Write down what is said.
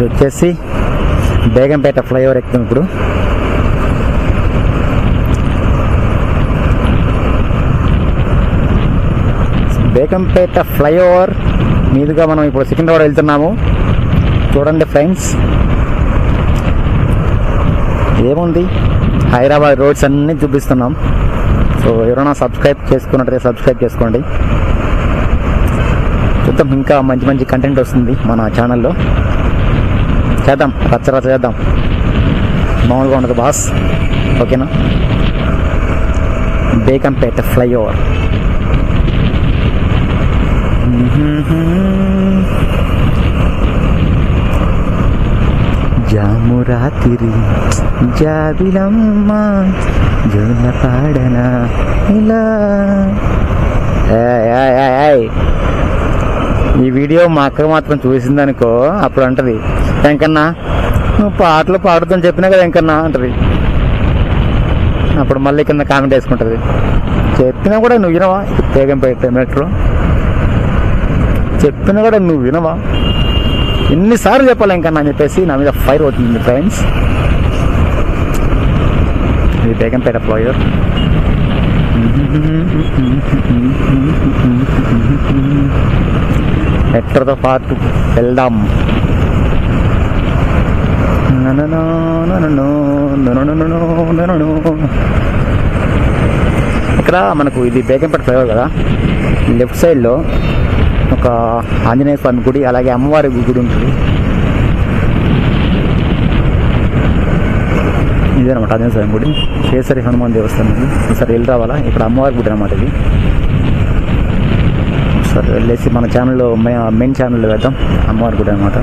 ఇది వచ్చేసి బేగంపేట ఫ్లైఓవర్ ఎక్కుతాం ఇప్పుడు. బేగంపేట ఫ్లైఓవర్ మీదుగా మనం ఇప్పుడు సికింద్రాబాద్ వెళ్తున్నాము. చూడండి ఫ్రెండ్స్. ఏముంది? హైదరాబాద్ రోడ్స్ అన్నీ చూపిస్తున్నాం. సో ఎవరైనా సబ్స్క్రైబ్ చేసుకున్నట్లయితే సబ్స్క్రైబ్ చేసుకోండి. చూద్దాం ఇంకా మంచి మంచి కంటెంట్ వస్తుంది మన ఛానల్లో చేద్దాం రచ్చ రచ్చ చేద్దాం మామూలుగా ఉండదు బాస్ ఓకేనా బేగంపేట ఫ్లైఓవర్ జాము రాత్రి జాబిలమ్మ జోల పాడనా ఇలా ఏయ్, ఏయ్, ఏయ్, ఏయ్. ఈ వీడియో మా అక్క మాత్రం చూసిందనుకో అప్పుడు అంటది వెంకన్నా నువ్వు పాటలు పాడుతాను చెప్పినా కదా వెంకన్నా అంటది. అప్పుడు మళ్ళీ కింద కామెంట్ వేసుకుంటుంది. చెప్పినా కూడా నువ్వు వినవా? బేగంపేట మెట్రో చెప్పినా కూడా నువ్వు వినవా? ఎన్నిసార్లు చెప్పాలి వెంకన్నా అని చెప్పేసి నా మీద ఫైర్ అవుతుంది ఫ్రెండ్స్. ఇది బేగంపేట ఫ్లోయర్. మెట్రోతో పాటు వెళ్దాం. ఇక్కడ మనకు ఇది బేగంపేట ఫ్లైఓవర్ కదా? లెఫ్ట్ సైడ్లో ఒక ఆంజనేయ స్వామి గుడి అలాగే అమ్మవారి గుడి ఉంటుంది. ఇదేనమాట ఆంజనేయ స్వామి గుడి. కేసరి హనుమాన్ దేవస్థానం. ఇది ఒకసారి వెళ్ళి రావాలా? ఇక్కడ అమ్మవారి గుడి అనమాట ఇది. ఒకసారి వెళ్ళేసి మన ఛానల్లో మెయిన్ ఛానల్లో వేద్దాం అమ్మవారి గుడి అనమాట